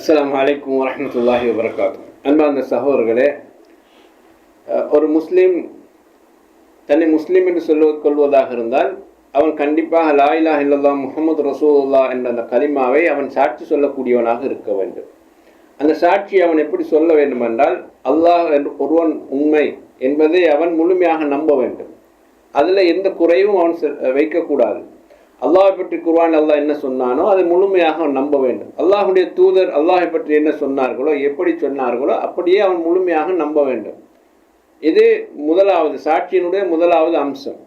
அஸ்லாம் அலைக்கும் வரமத்துல்லாஹி வபரகாத்து அன்பார்ந்த சகோதரர்களே ஒரு முஸ்லீம் தன்னை முஸ்லீம் என்று சொல்ல கொள்வதாக இருந்தால் அவன் கண்டிப்பாக லாயிலா இல்லல்லா முகமது ரசூல்லா என்ற அந்த கலிமாவை அவன் சாட்சி சொல்லக்கூடியவனாக இருக்க வேண்டும். அந்த சாட்சியை அவன் எப்படி சொல்ல வேண்டும் என்றால் அல்லாஹ் என்று ஒருவன் உண்மை என்பதை அவன் முழுமையாக நம்ப வேண்டும். அதில் எந்த குறையும் அவன் செ- வைக்கக்கூடாது. அல்லாஹை பற்றி குர்வான் அல்லாஹ் என்ன சொன்னானோ அதை முழுமையாக அவன் நம்ப வேண்டும். அல்லாஹுடைய தூதர் அல்லாஹை பற்றி என்ன சொன்னார்களோ எப்படி சொன்னார்களோ அப்படியே அவன் முழுமையாக நம்ப வேண்டும். இது முதலாவது சாட்சியினுடைய முதலாவது அம்சம்.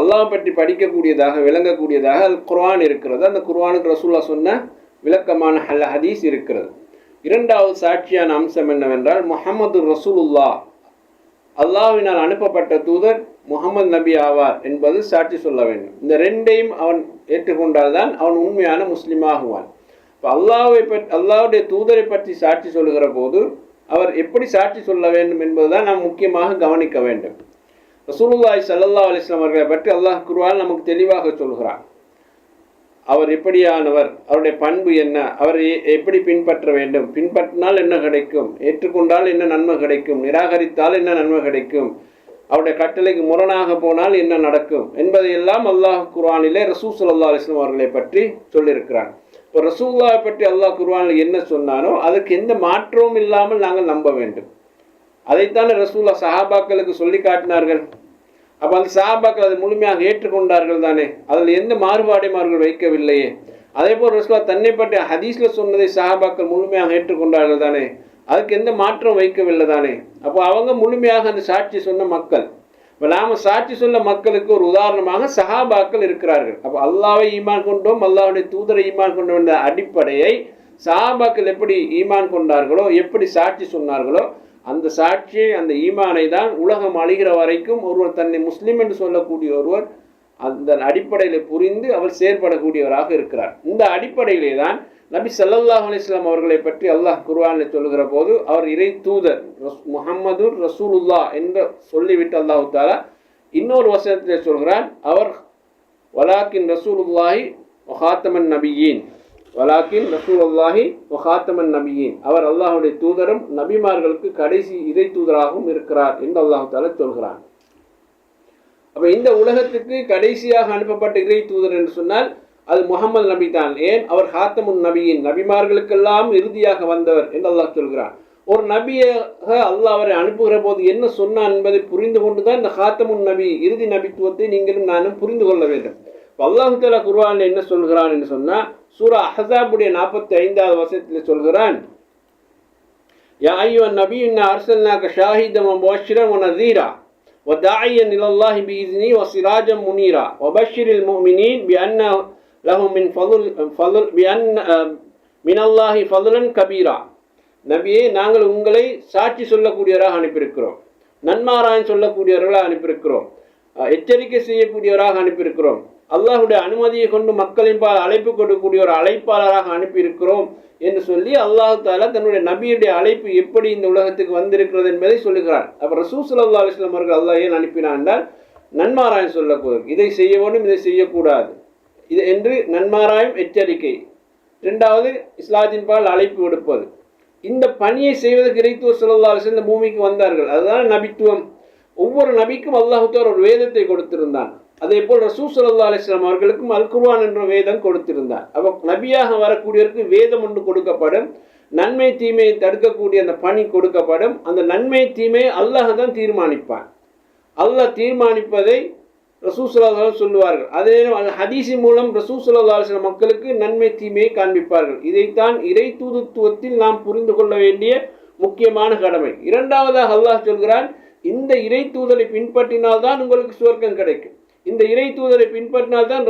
அல்லாஹ் பற்றி படிக்கக்கூடியதாக விளங்கக்கூடியதாக அது குர்ஆன் இருக்கிறது. அந்த குர்வானுக்கு ரசூல்லா சொன்ன விளக்கமான ஹல் ஹதீஸ் இருக்கிறது. இரண்டாவது சாட்சியான அம்சம் என்னவென்றால் முஹம்மது ரசூலுல்லா அல்லாஹினால் அனுப்பப்பட்ட தூதர் முகமது நபி ஆவார் என்பது சாட்சி சொல்ல வேண்டும். இந்த ரெண்டையும் அவன் ஏற்றுக்கொண்டால்தான் அவன் உண்மையான முஸ்லீமாகுவான் இப்போ அல்லாவை பற்றி அல்லாவுடைய தூதரை பற்றி சாட்சி சொல்லுகிற போது அவர் எப்படி சாட்சி சொல்ல வேண்டும் என்பதுதான் நாம் முக்கியமாக கவனிக்க வேண்டும். ரசூலுல்லாய் ஸல்லல்லாஹு அலிஸ்லாம் அவர்களை பற்றி அல்லாஹ் குருவால் நமக்கு தெளிவாக சொல்கிறான். அவர் எப்படியானவர் அவருடைய பண்பு என்ன அவரை எப்படி பின்பற்ற வேண்டும் பின்பற்றினால் என்ன கிடைக்கும் ஏற்றுக்கொண்டால் என்ன நன்மை கிடைக்கும் நிராகரித்தால் என்ன நன்மை கிடைக்கும் அவருடைய கட்டளைக்கு முரணாக போனால் என்ன நடக்கும் என்பதையெல்லாம் அல்லாஹ் குர்ஆனிலே ரசூ ஸல்லல்லாஹு அலிஸ்லாம் அவர்களை பற்றி சொல்லியிருக்கிறான். இப்போ ரசூல்லாவை பற்றி அல்லாஹ் குர்ஆனில் என்ன சொன்னானோ அதுக்கு எந்த மாற்றமும் இல்லாமல் நாங்கள் நம்ப வேண்டும். அதைத்தானே ரசூல்லா சஹாபாக்களுக்கு சொல்லி காட்டினார்கள். அப்போ அந்த சஹாபாக்கள் அதை முழுமையாக ஏற்றுக்கொண்டார்கள் தானே. அதில் எந்த மாறுபாடையும் அவர்கள் வைக்கவில்லையே. அதே போல் ரசூலா தன்னை பற்றி ஹதீஸில் சொன்னதை சஹாபாக்கள் முழுமையாக ஏற்றுக்கொண்டார்கள் தானே. அதுக்கு எந்த மாற்றம் வைக்கவில்லை தானே? அப்போ அவங்க முழுமையாக அந்த சாட்சி சொன்ன மக்கள். இப்போ நாம் சாட்சி சொல்ல மக்களுக்கு ஒரு உதாரணமாக சஹாபாக்கள் இருக்கிறார்கள். அப்போ அல்லாவை ஈமான் கொண்டோம் அல்லாவுடைய தூதரை ஈமான் கொண்டோம் என்ற அடிப்படையை சஹாபாக்கள் எப்படி ஈமான் கொண்டார்களோ எப்படி சாட்சி சொன்னார்களோ அந்த சாட்சியை அந்த ஈமானை தான் உலகம் அழிகிற வரைக்கும் ஒருவர் தன்னை முஸ்லீம் என்று சொல்லக்கூடிய ஒருவர் அந்த அடிப்படையில் புரிந்து அவர் செயற்படக்கூடியவராக இருக்கிறார். இந்த அடிப்படையிலே தான் நபி சல்லாஹ் அலிஸ்லாம் அவர்களை பற்றி அல்லாஹ் குர்வானில் சொல்லுகிற போது அவர் இறை தூதர் ரஸ்- ரசூலுல்லா என்று சொல்லிவிட்டு அல்லாஹ் தாலா இன்னொரு வசனத்தில் சொல்கிறான் அவர் வலாக்கின் ரசூலுல்லாஹி ஒஹாத்தமன் நபியின் வலாக்கின் ரசூலுல்லாஹி ஒஹாத்தமன் நபியின். அவர் அல்லாஹுடைய தூதரும் நபிமார்களுக்கு கடைசி இறை தூதராகவும் இருக்கிறார் என்று அல்லாஹு தாலா சொல்கிறான். அப்போ இந்த உலகத்துக்கு கடைசியாக அனுப்பப்பட்ட இறை தூதர் என்று சொன்னால் அது முகமது நபி தான் ஏன் அவர் ஹாத்தமுன் நபியின் நபிமார்களுக்கெல்லாம் இறுதியாக வந்தவர் என்று அல்லாஹ் சொல்கிறான் ஒரு நபியாக அல்லாஹ் அவரை அனுப்புகிற போது என்ன சொன்னான் என்பதை புரிந்து கொண்டு தான் இந்த ஹாத்தமுன் நபி இறுதி நபித்துவத்தை நீங்களும் நானும் புரிந்து கொள்ள வேண்டும் இப்ப அல்லாஹு தாலா குர்ஆனில் என்ன சொல்கிறான் என்று சொன்னா சூரா அஹஸாபுடைய நாற்பத்தி ஐந்தாவது வசனத்தில் சொல்கிறான் يا أيها النبي إنا أرسلناك شاهدا ومبشرا ونذيرا وداعيا إلى الله بإذنه وسراجا منيرا وبشر المؤمنين بأن லஹு ஃபதுல் ஃபதுல் பியன் மினல்லாஹி ஃபதுலன் கபீரா நபியே நாங்கள் உங்களை சாட்சி சொல்லக்கூடியவராக அனுப்பியிருக்கிறோம். நன்மாராயன் சொல்லக்கூடியவர்களாக அனுப்பியிருக்கிறோம். எச்சரிக்கை செய்யக்கூடியவராக அனுப்பியிருக்கிறோம். அல்லாஹுடைய அனுமதியை கொண்டு மக்களின் பால் அழைப்பு கொடுக்கக்கூடிய ஒரு அழைப்பாளராக அனுப்பியிருக்கிறோம் என்று சொல்லி அல்லாஹு தாலா தன்னுடைய நபியுடைய அழைப்பு எப்படி இந்த உலகத்துக்கு வந்திருக்கிறது என்பதை சொல்லுகிறார். அப்புறம் ரசூ சுல்லா அலுவலாம் அவர்கள் அல்லாஹ் ஏன் அனுப்பினான் என்றால் நன்மாராயன் சொல்லக்கூடாது. இதை செய்ய வேண்டும் இதை செய்யக்கூடாது. இது என்று நன்மாராயம் எச்சரிக்கை. ரெண்டாவது இஸ்லாத்தின் பால் அழைப்பு விடுப்பது. இந்த பணியை செய்வதற்கு இறைத்துவர் சொல்லல்லா இந்த பூமிக்கு வந்தார்கள். அதுதான் நபித்துவம். ஒவ்வொரு நபிக்கும் அல்லாஹ் ஒரு வேதத்தை கொடுத்திருந்தான். அதே போல் ரசூ ஸல்லல்லாஹு அலிஸ்லாம் அவர்களுக்கும் அல் குர்வான் என்ற வேதம் கொடுத்திருந்தார். அப்போ நபியாக வரக்கூடியவருக்கு வேதம் ஒன்று கொடுக்கப்படும். நன்மை தீமையை தடுக்கக்கூடிய அந்த பணி கொடுக்கப்படும். அந்த நன்மை தீமையை அல்லாஹ் தான் தீர்மானிப்பான். அல்லாஹ் தீர்மானிப்பதை ரசூசுல்லா சொல்லுவார்கள். அதே அந்த மூலம் ரசூசுல்லா சில மக்களுக்கு நன்மை தீமையை காண்பிப்பார்கள். இதைத்தான் இறை தூதுத்துவத்தில் நாம் புரிந்து கொள்ள வேண்டிய முக்கியமான கடமை. இரண்டாவதாக அல்லாஹ் சொல்கிறான் இந்த இறை தூதரை பின்பற்றினால் தான் உங்களுக்கு சுவர்க்கம் கிடைக்கும். இந்த இறை தூதரை பின்பற்றினால் தான்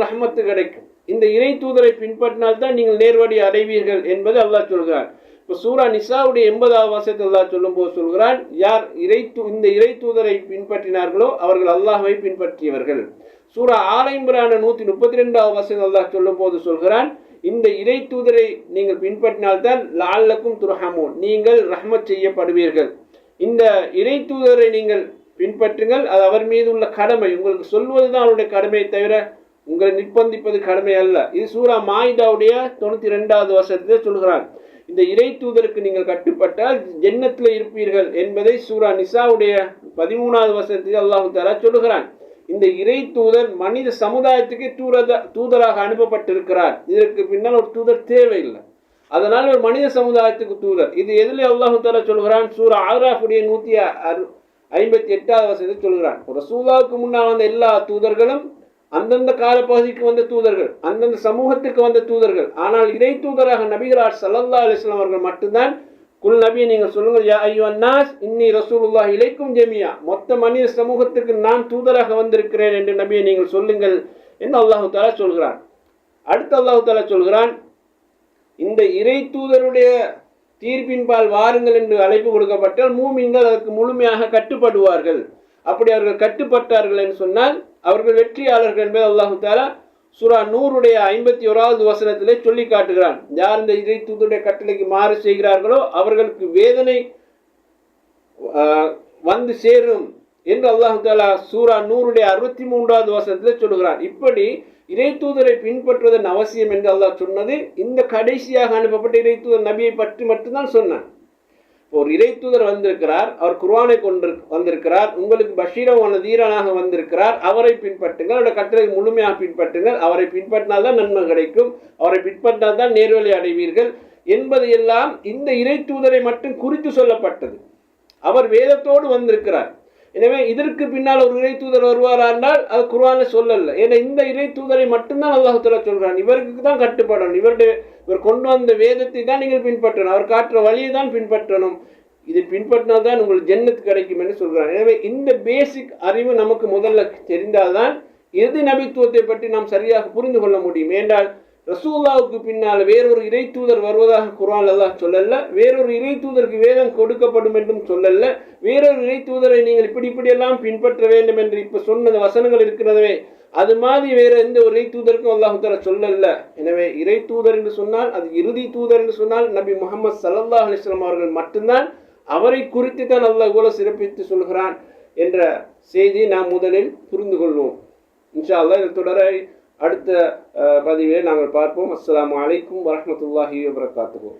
கிடைக்கும். இந்த இறை தூதரை பின்பற்றினால் தான் நீங்கள் நேர்வடி அடைவீர்கள் என்பது அல்லாஹ் சொல்கிறான். இப்போ சூரா நிசாவுடைய எண்பதாவது வருஷத்தில் சொல்லும் சொல்லும்போது சொல்கிறான் யார் இறை தூ- இந்த இறை தூதரை பின்பற்றினார்களோ அவர்கள் அல்லாஹை பின்பற்றியவர்கள். சூரா ஆலைம்பரான நூற்றி முப்பத்தி ரெண்டாவது வசதி அல்லாஹ் சொல்லும்போது சொல்கிறான் இந்த இறை தூதரை நீங்கள் பின்பற்றினால்தான் லால்லக்கும் துர்ஹமூன் நீங்கள் ரஹ்மத் செய்யப்படுவீர்கள். இந்த இறை தூதரை நீங்கள் பின்பற்றுங்கள் அது அவர் மீது உள்ள கடமை. உங்களுக்கு சொல்வது தான் அவருடைய கடமையை தவிர உங்களை நிர்பந்திப்பது கடமை அல்ல. இது சூரா மாயிதாவுடைய தொண்ணூற்றி ரெண்டாவது வருஷத்திலே சொல்கிறான். இந்த இறை தூதருக்கு நீங்கள் கட்டுப்பட்டால் ஜென்னத்தில் இருப்பீர்கள் என்பதை சூரா நிசாவுடைய பதிமூணாவது வசனத்தில் அல்லாஹு தாரா சொல்லுகிறான். இந்த இறை தூதர் மனித சமுதாயத்துக்கு தூரத தூதராக அனுப்பப்பட்டிருக்கிறார். இதற்கு பின்னால் ஒரு தூதர் தேவையில்லை. அதனால் ஒரு மனித சமுதாயத்துக்கு தூதர். இது எதில் அல்லாஹு தாலா சொல்கிறான் சூரா ஆராஃபுடைய நூற்றி அறு ஐம்பத்தி எட்டாவது வசதி சொல்கிறான். ரசூலாவுக்கு முன்னால் வந்த எல்லா தூதர்களும் அந்தந்த காலப்பகுதிக்கு வந்த தூதர்கள் அந்தந்த சமூகத்துக்கு வந்த தூதர்கள். ஆனால் இறை தூதராக நபிகராஜ் சல்லல்லா அலிஸ்லாம் அவர்கள் மட்டும்தான் குல் நபியை நீங்கள் சொல்லுங்கள் யா ஐயோ அன்னாஸ் இன்னி ரசூலுல்லா இலைக்கும் ஜெமியா. மொத்த மனித சமூகத்துக்கு நான் தூதராக வந்திருக்கிறேன் என்று நபியை நீங்கள் சொல்லுங்கள் என்று அல்லாஹு தாலா சொல்கிறான். அடுத்து அல்லாஹு தாலா சொல்கிறான் இந்த இறை தூதருடைய தீர்ப்பின்பால் வாருங்கள் என்று அழைப்பு கொடுக்கப்பட்டால் மூமின்கள் அதற்கு முழுமையாக கட்டுப்படுவார்கள். அப்படி அவர்கள் கட்டுப்பட்டார்கள் என்று சொன்னால் அவர்கள் வெற்றியாளர்கள் என்பதை அல்லாஹு தாலா சுரா நூறுடைய ஐம்பத்தி ஓராவது வசனத்திலே சொல்லி காட்டுகிறான். யார் இந்த இறை தூதருடைய கட்டளைக்கு மாறு செய்கிறார்களோ அவர்களுக்கு வேதனை வந்து சேரும் என்று அல்லாஹு தாலா சூரா நூறுடைய அறுபத்தி மூன்றாவது வசனத்தில் சொல்லுகிறான். இப்படி இறை தூதரை பின்பற்றுவதன் அவசியம் என்று அல்லாஹ் சொன்னது இந்த கடைசியாக அனுப்பப்பட்ட இறை தூதர் நபியை பற்றி மட்டும்தான் சொன்னான். ஒரு இறை தூதர் வந்திருக்கிறார் அவர் குர்வானை கொண்டு வந்திருக்கிறார் உங்களுக்கு பஷீரமான தீரனாக வந்திருக்கிறார் அவரை பின்பற்றுங்கள் அவருடைய கட்டளை முழுமையாக பின்பற்றுங்கள் அவரை பின்பற்றினால் தான் நன்மை கிடைக்கும் அவரை பின்பற்றினால் தான் நேர்வழி அடைவீர்கள் என்பது எல்லாம் இந்த இறை தூதரை மட்டும் குறித்து சொல்லப்பட்டது. அவர் வேதத்தோடு வந்திருக்கிறார். எனவே இதற்கு பின்னால் ஒரு இறை தூதர் வருவாரா என்றால் அது குர்ஆன்ல சொல்லல. ஏன்னா இந்த இறை தூதரை மட்டும்தான் அல்லாஹ் சொல்கிறான் இவருக்கு தான் கட்டுப்படணும். இவருடைய இவர் கொண்டு வந்த வேதத்தை தான் நீங்கள் பின்பற்றணும். அவர் காட்டுற வழியை தான் பின்பற்றணும். இது பின்பற்றினால் தான் உங்களுக்கு ஜென்னத்து கிடைக்கும் என்று சொல்கிறார் எனவே இந்த பேசிக் அறிவு நமக்கு முதல்ல தெரிந்தால்தான் எது நபித்துவத்தை பற்றி நாம் சரியாக புரிந்து கொள்ள முடியும். ஏன்றால் ரசூல்லாவுக்கு பின்னால் வேறொரு இறை தூதர் வருவதாக குரான் அல்லாஹ் சொல்லல வேறொரு இறை தூதருக்கு வேதம் கொடுக்கப்படும் என்றும் சொல்லல வேறொரு இறை தூதரை நீங்கள் இப்படி இப்படியெல்லாம் பின்பற்ற வேண்டும் என்று இப்போ சொன்ன வசனங்கள் இருக்கிறதவே அது மாதிரி வேற எந்த ஒரு இறை தூதருக்கும் அல்லாஹு தஆலா சொல்லல. எனவே இறை தூதர் என்று சொன்னால் அது இறுதி தூதர் என்று சொன்னால் நபி முகமது ஸல்லல்லாஹு அலிஸ்லாம் அவர்கள் மட்டும்தான் அவரை குறித்து தான் அல்லாஹ் இவ்வளவு சிறப்பித்து சொல்கிறான் என்ற செய்தியை நாம் முதலில் புரிந்து கொள்வோம். இன்ஷா அல்லாஹ் இதை தொடர அடுத்த அஹ், பதிவிலே நாங்கள் பார்ப்போம். அஸ்லாம் வலைக்கும் வரமத்துல்லாஹி வபரகாத்துஹு.